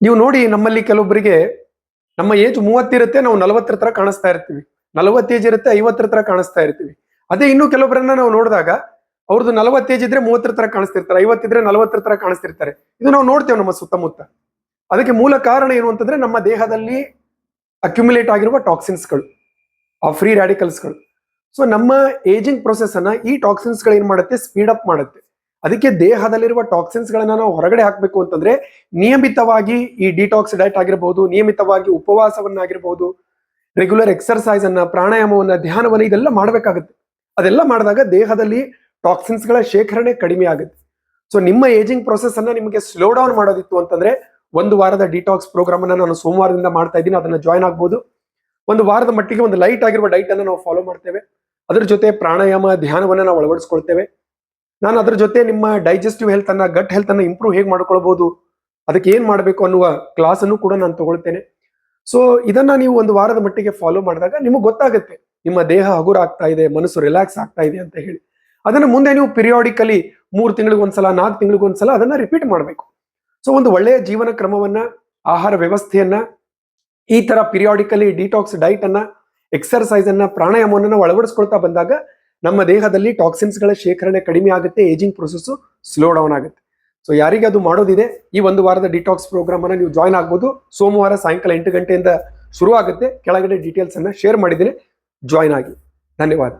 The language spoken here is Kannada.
ನೀವು ನೋಡಿ ನಮ್ಮಲ್ಲಿ ಕೆಲವೊಬ್ಬರಿಗೆ ನಮ್ಮ ಏಜ್ ಮೂವತ್ತಿರುತ್ತೆ ನಾವು ನಲವತ್ತರ ತರ ಕಾಣಿಸ್ತಾ ಇರ್ತೀವಿ. ನಲವತ್ತು ಏಜ್ ಇರುತ್ತೆ, ಐವತ್ತರ ತರ ಕಾಣಿಸ್ತಾ ಇರ್ತೀವಿ. ಅದೇ ಇನ್ನು ಕೆಲವೊಬ್ಬರನ್ನ ನಾವು ನೋಡಿದಾಗ ಅವ್ರದ್ದು ನಲವತ್ತು ಏಜ್ ಇದ್ರೆ ಮೂವತ್ತರ ತರ ಕಾಣಿಸ್ತಿರ್ತಾರೆ ಐವತ್ತಿದ್ರೆ ನಲವತ್ತರ ತರ ಕಾಣಿಸ್ತಿರ್ತಾರೆ. ಇದು ನಾವು ನೋಡ್ತೇವೆ ನಮ್ಮ ಸುತ್ತಮುತ್ತ. ಅದಕ್ಕೆ ಮೂಲ ಕಾರಣ ಏನು ಅಂತಂದ್ರೆ ನಮ್ಮ ದೇಹದಲ್ಲಿ ಅಕ್ಯುಮುಲೇಟ್ ಆಗಿರುವ ಟಾಕ್ಸಿನ್ಸ್ಗಳು ಆ ಫ್ರೀ ರ್ಯಾಡಿಕಲ್ಸ್ಗಳು ಸೊ ನಮ್ಮ ಏಜಿಂಗ್ ಪ್ರೊಸೆಸ್ ಅನ್ನ ಈ ಟಾಕ್ಸಿನ್ಸ್ಗಳು ಏನ್ ಮಾಡುತ್ತೆ? ಸ್ಪೀಡ್ ಅಪ್ ಮಾಡುತ್ತೆ. ಅದಕ್ಕೆ ದೇಹದಲ್ಲಿರುವ ಟಾಕ್ಸಿನ್ಸ್ ಗಳನ್ನ ನಾವು ಹೊರಗಡೆ ಹಾಕಬೇಕು ಅಂತಂದ್ರೆ ನಿಯಮಿತವಾಗಿ ಈ ಡಿಟಾಕ್ಸ್ ಡಯಟ್ ಆಗಿರಬಹುದು ನಿಯಮಿತವಾಗಿ ಉಪವಾಸವನ್ನಾಗಿರ್ಬಹುದು ರೆಗ್ಯುಲರ್ ಎಕ್ಸರ್ಸೈಸ್ ಅನ್ನ, ಪ್ರಾಣಾಯಾಮವನ್ನ, ಧ್ಯಾನವನ್ನ ಇದೆಲ್ಲ ಮಾಡಬೇಕಾಗುತ್ತೆ. ಅದೆಲ್ಲ ಮಾಡಿದಾಗ ದೇಹದಲ್ಲಿ ಟಾಕ್ಸಿನ್ಸ್ಗಳ ಶೇಖರಣೆ ಕಡಿಮೆ ಆಗುತ್ತೆ. ಸೊ ನಿಮ್ಮ ಏಜಿಂಗ್ ಪ್ರೊಸೆಸ್ ಅನ್ನ ನಿಮಗೆ ಸ್ಲೋ ಡೌನ್ ಮಾಡೋದಿತ್ತು ಅಂತಂದ್ರೆ ಒಂದು ವಾರದ ಡಿಟಾಕ್ಸ್ ಪ್ರೋಗ್ರಾಮ್ ಅನ್ನ ನಾನು ಸೋಮವಾರದಿಂದ ಮಾಡ್ತಾ ಇದ್ದೀನಿ, ಅದನ್ನ ಜಾಯ್ನ್ ಆಗ್ಬೋದು. ಒಂದು ವಾರದ ಮಟ್ಟಿಗೆ ಒಂದು ಲೈಟ್ ಆಗಿರುವ ಡೈಟ್ ಅನ್ನ ನಾವು ಫಾಲೋ ಮಾಡ್ತೇವೆ. ಅದ್ರ ಜೊತೆ ಪ್ರಾಣಾಯಾಮ, ಧ್ಯಾನವನ್ನ ನಾವು ಅಳವಡಿಸ್ಕೊಳ್ತೇವೆ. ನಾನು ಅದ್ರ ಜೊತೆ ನಿಮ್ಮ ಡೈಜೆಸ್ಟಿವ್ ಹೆಲ್ತ್ ಅನ್ನ ಗಟ್ ಹೆಲ್ತ್ ಅನ್ನ ಇಂಪ್ರೂವ್ ಹೇಗೆ ಮಾಡ್ಕೊಳ್ಬಹುದು ಅದಕ್ಕೆ ಏನ್ ಮಾಡಬೇಕು ಅನ್ನುವ ಕ್ಲಾಸ್ ಅನ್ನು ಕೂಡ ನಾನು ತಗೊಳ್ತೇನೆ. ಸೊ ಇದನ್ನ ನೀವು ಒಂದು ವಾರದ ಮಟ್ಟಿಗೆ ಫಾಲೋ ಮಾಡಿದಾಗ ನಿಮಗೆ ಗೊತ್ತಾಗುತ್ತೆ, ನಿಮ್ಮ ದೇಹ ಹಗುರ ಆಗ್ತಾ ಇದೆ, ಮನಸ್ಸು ರಿಲ್ಯಾಕ್ಸ್ ಆಗ್ತಾ ಇದೆ ಅಂತ ಹೇಳಿ. ಅದನ್ನ ಮುಂದೆ ನೀವು ಪಿರಿಯಾಡಿಕಲಿ ಮೂರು ತಿಂಗಳಿಗೊಂದ್ಸಲ ನಾಲ್ಕು ತಿಂಗಳಿಗೊಂದ್ಸಲ ಅದನ್ನ ರಿಪೀಟ್ ಮಾಡಬೇಕು. ಸೊ ಒಂದು ಒಳ್ಳೆಯ ಜೀವನ ಕ್ರಮವನ್ನ, ಆಹಾರ ವ್ಯವಸ್ಥೆಯನ್ನ, ಈ ತರ ಪಿರಿಯಾಡಿಕಲಿ ಡಿಟಾಕ್ಸ್ ಡೈಟ್ ಅನ್ನ ಎಕ್ಸರ್ಸೈಸ್ ಅನ್ನ, ಪ್ರಾಣಾಯಾಮವನ್ನು ಅಳವಡಿಸ್ಕೊಳ್ತಾ ಬಂದಾಗ ನಮ್ಮ ದೇಹದಲ್ಲಿ ಟಾಕ್ಸಿನ್ಸ್ಗಳ ಶೇಖರಣೆ ಕಡಿಮೆ ಆಗುತ್ತೆ ಏಜಿಂಗ್ ಪ್ರೊಸೆಸ್ಸು ಸ್ಲೋ ಡೌನ್ ಆಗುತ್ತೆ. ಸೊ ಯಾರಿಗೆ ಅದು ಮಾಡೋದಿದೆ, ಈ ಒಂದು ವಾರದ ಡಿಟಾಕ್ಸ್ ಪ್ರೋಗ್ರಾಮ್ ಅನ್ನ ನೀವು ಜಾಯ್ನ್ ಆಗ್ಬೋದು. ಸೋಮವಾರ ಸಾಯಂಕಾಲ ಎಂಟು ಗಂಟೆಯಿಂದ ಶುರು ಆಗುತ್ತೆ ಕೆಳಗಡೆ ಡೀಟೇಲ್ಸ್ ಅನ್ನ ಶೇರ್ ಮಾಡಿದ್ದೀನಿ. ಜಾಯ್ನ್ ಆಗಿ. ಧನ್ಯವಾದ.